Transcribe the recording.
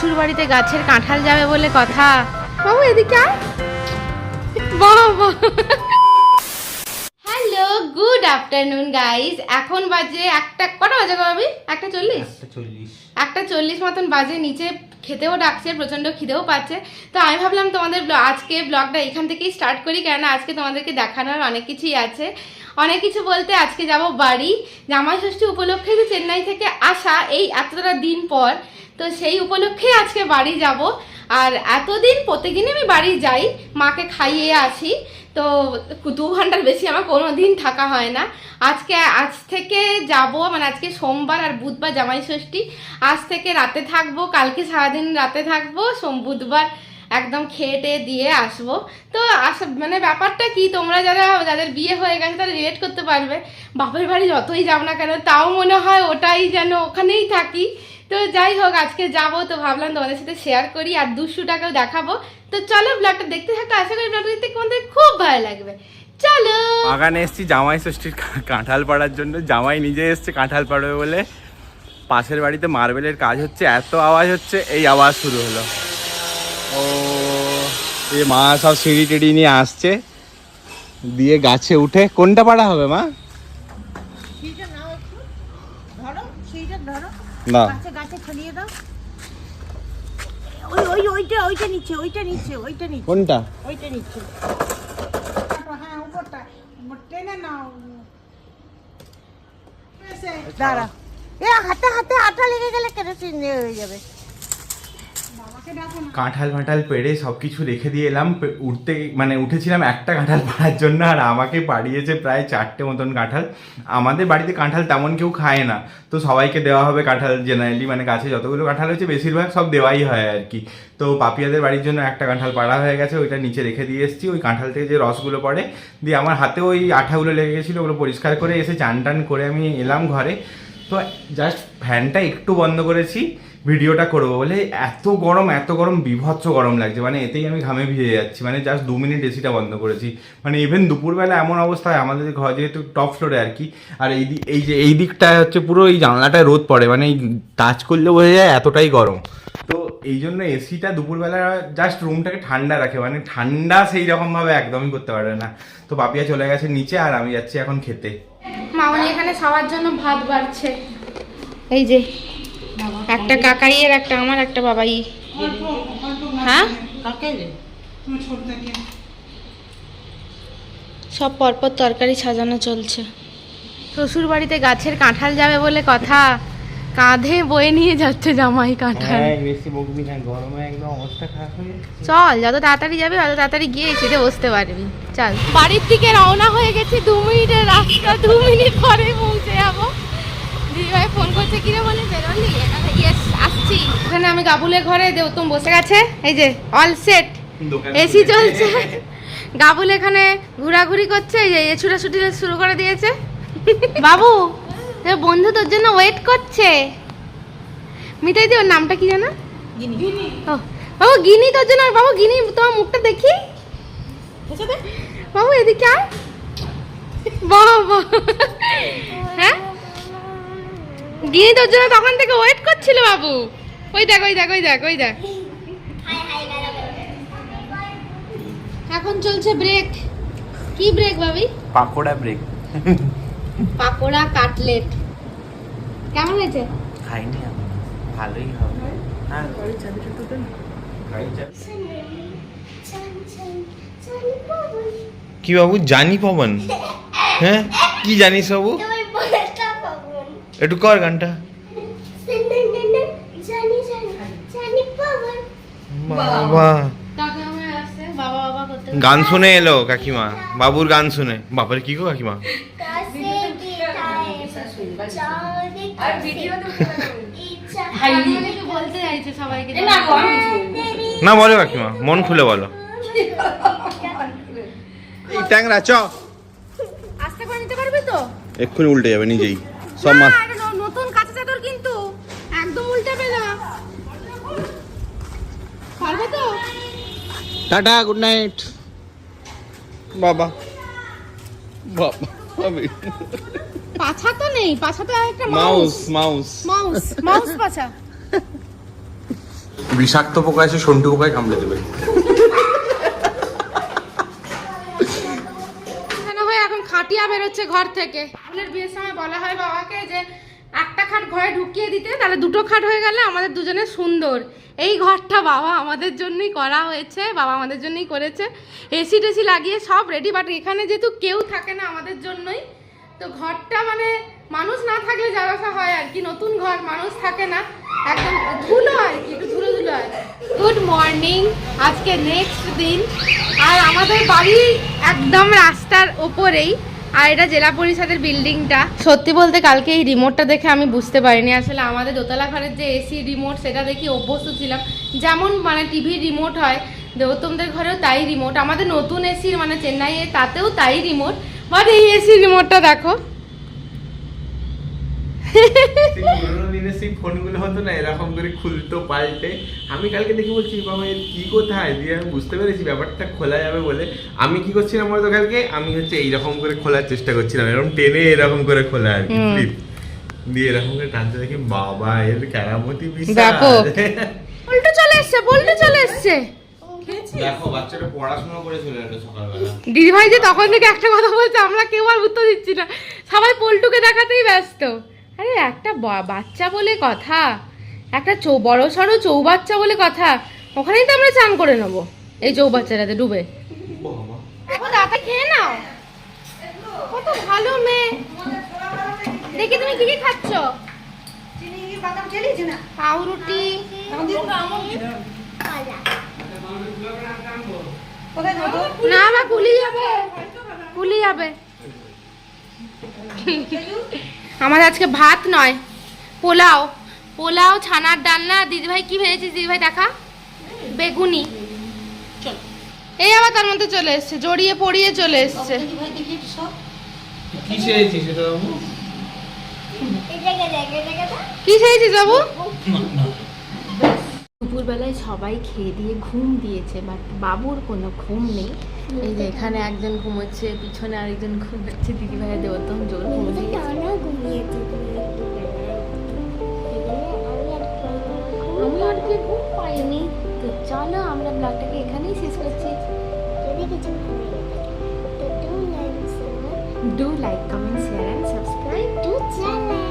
শ্বশুর বাড়িতে গাছের কাঁঠাল যাবে বলে কথা। বাবু এদিকে আয়। বাবা হ্যালো গুড আফটারনুন গাইস এখন বাজে একটা কটা বাজে গো ভাবি? একটা চল্লিশ? চল্লিশ। একটা চল্লিশ মতন বাজে নিচে খেতেও ডাকছে প্রচণ্ড খিদেও পাচ্ছে। তো আমি ভাবলাম তোমাদের ব্ল- আজকে ব্লগটা এখান থেকেই স্টার্ট করি কেননা আজকে তোমাদেরকে দেখানোর অনেক কিছুই আছে। অনেক কিছু বলতে আজকে যাব বাড়ি। জামাই ষষ্ঠী উপলক্ষে যে চেন্নাই থেকে আসা এই এতটা দিন পর, তো সেই উপলক্ষে আজকে বাড়ি যাব। আর এতদিন প্রত্যেকদিনই আমি বাড়ি যাই, মাকে খাইয়ে আসি। তো দু ঘণ্টার বেশি আমার কোনো দিন থাকা হয় না। আজকে, আজ থেকে যাব মানে আজকে সোমবার আর বুধবার জামাই ষষ্ঠী আজ থেকে রাতে থাকব, কালকে সারাদিন রাতে থাকব, সোম, বুধবার একদম খেয়ে টেয়ে দিয়ে আসব। তো আস মানে ব্যাপারটা কি? তোমরা যারা যাদের বিয়ে হয়ে গেছে তারা রিলেট করতে পারবে। বাপের বাড়ি যতই যাও না কেন তাও মনে হয় ওটাই যেন ওখানেই থাকি। তো যাই হোক আজকে যাব তো ভাবলাম তোমাদের সাথে শেয়ার করি আর দুশো টাকাও দেখাবো। তো চলো ব্লগটা দেখতে থাকো। আশা করি ব্লগটা দেখতে তোমাদের খুব ভালো লাগবে। চলো! বাগানে এসছি জামাই ষষ্ঠীর কাঁঠাল পাড়ার জন্য। জামাই নিজে এসছে কাঁঠাল পাড়বে বলে। পাশের বাড়িতে মার্বেলের কাজ হচ্ছে। এত আওয়াজ হচ্ছে এই আওয়াজ শুরু হলো। ও এ মা সব সিঁড়ি টিড়ি নিয়ে আসছে। দিয়ে গাছে উঠে কোনটা পাড়া হবে মা? না কোনটা? দাঁড়া। এ হাতে হাতে আটা লেগে গেলে কেরোসিন হয়ে যাবে? কাঁঠাল ফাঁঠাল পেড়ে সব কিছু রেখে দিয়ে এলাম উঠতে মানে উঠেছিলাম একটা কাঁঠাল পাড়ার জন্য, আর আমাকে পাড়িয়েছে প্রায় চারটে মতন কাঁঠাল। আমাদের বাড়িতে কাঁঠাল তেমন কেউ খায় না। তো সবাইকে দেওয়া হবে কাঁঠাল জেনারেলি মানে গাছে যতগুলো কাঁঠাল হয়েছে বেশিরভাগ সব দেওয়াই হয় আর কি। তো পাপিয়াদের বাড়ির জন্য একটা কাঁঠাল পাড়া হয়ে গেছে, ওইটা নিচে রেখে দিয়ে এসেছি। ওই কাঁঠাল থেকে যে রসগুলো পড়ে, দিয়ে আমার হাতে ওই আঠাগুলো লেগে গেছিল, ওগুলো পরিষ্কার করে এসে চান টান করে আমি এলাম ঘরে। তো জাস্ট ফ্যানটা একটু বন্ধ করেছি, ভিডিওটা করব বলে এত গরম এত গরম, বিভৎস গরম লাগছে। মানে এতেই আমি ঘামে ভিজে যাচ্ছি। মানে জাস্ট দু মিনিট এসিটা বন্ধ করেছি। মানে ইভেন দুপুরবেলা এমন অবস্থা হয় আমাদের ঘর যেহেতু টপ ফ্লোরে আর কি, আর এই এই যে, এই দিকটায় হচ্ছে পুরো এই জানলাটায় রোদ পড়ে। মানে টাচ করলে বোঝা যায় এতটাই গরম। তো এই জন্য এসিটা দুপুরবেলা জাস্ট রুমটাকে ঠান্ডা রাখে। মানে ঠান্ডা সেই রকমভাবে একদমই করতে পারে না। তো পাপিয়া চলে গেছে নিচে আর আমি যাচ্ছি এখন খেতে। মামনি এখানে সবার জন্য ভাত বাড়ছে। এই যে একটা কাকাইয়ের একটা আমার একটা বাবাই। হ্যাঁ? সব পরপর তরকারি সাজানো চলছে। শ্বশুর বাড়িতে গাছের কাঁঠাল যাবে বলে কথা। কাঁধে বয়ে নিয়ে যাচ্ছে জামাই কাঁঠাল। বেশি বকবি না গরমে একদম অবস্থা খারাপ হয়ে চল যত তাড়াতাড়ি যাবে তত তাড়াতাড়ি গিয়ে এসে বসতে পারবি। চল। বাড়ির দিকে রওনা হয়ে গেছি দু মিনিটের রাস্তা দু মিনিট পরে পৌঁছে যাব। দিদিভাই ফোন করছে কিরে বলে বেরোলি? ইয়েস আসছি। এখানে আমি গাবুলের ঘরে দেবতম বসে গেছে এই যে অল সেট এসি চলছে। গাবুল এখানে ঘোরাঘুরি করছে এই যে এ ছুটাছুটি শুরু করে দিয়েছে। বাবু তোর বন্ধু তোর জন্য ওয়েট করছে। মিটাই দি ওর নামটা কি জানো ও বাবু গিনি তোর জন্য বাবু গিনি তোমার মুখটা দেখি। বাবু এদিকে আয়। বাবা হ্যাঁ? গিনি তোর জন্য তখন থেকে ওয়েট করছিল বাবু। ওই দেখ ওই দেখ ওই দেখ ওই দেখ। এখন চলছে ব্রেক কি ব্রেক ভাবি? Pakora break pakora cutlet. কেমন হয়েছে? খাইনি ভালোই হবে। হ্যাঁ। কি বাবু? জানি পবন। হ্যাঁ? কি জানিস বাবু? একটু কর গানটা। গান শুনে এলো কাকিমা। বাবুর গান শুনে। বাবার কি গো কাকিমা? অনেকে বলতে চাইছে সবাইকে না বলো কাকিমা মন খুলে বলো। এই ট্যাংরা চ। আস্তে করে নিতে পারবি তো? এক্ষুনি উল্টে যাবে নিজেই। সব মাছ নতুন কাঁচা চাদর কিন্তু। একদম উল্টাবে না। পারবে তো? Tata good night. বাবা। বাবা। পাছা তো নেই পাছা তো একটা মাউস মাউস মাউস মাউস পাছা। বিষাক্ত পোকা এসে সন্টু পোকায় কামড়ে দেবে। এখন খাটিয়া বেরোচ্ছে ঘর থেকে। ফুলের বিয়ের সময় বলা হয় বাবাকে যে একটা খাট ঘরে ঢুকিয়ে দিতে, তাহলে দুটো খাট হয়ে গেলে আমাদের দুজনে সুন্দর। এই ঘরটা বাবা আমাদের জন্যই করা হয়েছে, বাবা আমাদের জন্যই করেছে। এসি টেসি লাগিয়ে সব রেডি বাট এখানে যেহেতু কেউ থাকে না আমাদের জন্যই, তো ঘরটা মানে মানুষ না থাকলে যারা হয় আর কি, নতুন ঘর মানুষ থাকে না। একদম ধুলো আর কি, একটু ধুলো ধুলো আর গুড মর্নিং আজকে নেক্সট দিন। আর আমাদের বাড়ি একদম রাস্তার ওপরেই। আর এটা জেলা পরিষদের বিল্ডিংটা। সত্যি বলতে কালকে এই রিমোটটা দেখে আমি বুঝতে পারিনি। আসলে আমাদের দোতলা ঘরের যে এসি রিমোট সেটা দেখি অভ্যস্ত ছিলাম। যেমন মানে টিভির রিমোট হয় দেবতমদের ঘরেও তাই রিমোট আমাদের নতুন এসি মানে চেন্নাইয়ে তাতেও তাই রিমোট বাট এই এসি রিমোটটা দেখো পুরোনো দিনের সেই ফোনগুলো হতো না এরকম করে খুলতো পাল্টে। আমি কালকে দেখে বলছি বাবা এর কি কোথায় দিয়ে আমি বুঝতে পেরেছি ব্যাপারটা খোলা যাবে বলে। আমি কি করছিলাম বলতো কালকে? আমি হচ্ছে এইরকম করে খোলার চেষ্টা করছিলাম এরকম টেনে এরকম করে খোলা আর কি দিয়ে এরকম করে টানতে দেখি বাবা এর কেরামতি বিশাল। পল্টু চলে এসছে পল্টু চলে এসছে। দেখো বাচ্চাটা পড়াশোনা করে চলে এলো সকালবেলা। দিদিভাই যে তখন থেকে একটা কথা বলছে আমরা কেউ আর উত্তর দিচ্ছি না। সবাই পল্টুকে দেখাতেই ব্যস্ত। আরে একটা বা- বাচ্চা বলে কথা একটা চৌ বড় সড়ো চৌবাচ্চা বলে কথা ওখানেই তো আমরা চান করে নেব। এই চৌবাচ্চাটাতে ডুবে। খেয়ে নাও। কত ভালো মেয়ে। দেখি তুমি কি কি খাচ্ছ? পাউরুটি। না মা কুলি যাবে। কুলি যাবে। আমার আজকে ভাত নয় পোলাও। পোলাও ছানার ডালনা দিদিভাই কি ভেবেছিস দিদিভাই দেখা? বেগুনি। এই আবার তার মধ্যে চলে এসছে জড়িয়ে পড়িয়ে চলে এসছে। কি চেয়েছিস বাবু? কি খেয়েছিস বাবু? দুপুরবেলায় সবাই খেয়ে দিয়ে ঘুম দিয়েছে বাট বাবুর কোনো ঘুম নেই। এই যে এখানে একজন ঘুমোচ্ছে, পিছনে আরেকজন ঘুমোচ্ছে, দিদি ভাইয়ের দেবতম জোর ঘুম দিয়ে গেছে। আমি ঘুম পাইনি তো চলো আমরা ব্লগটাকে এখানেই শেষ করছি do like comment share and subscribe Do channel.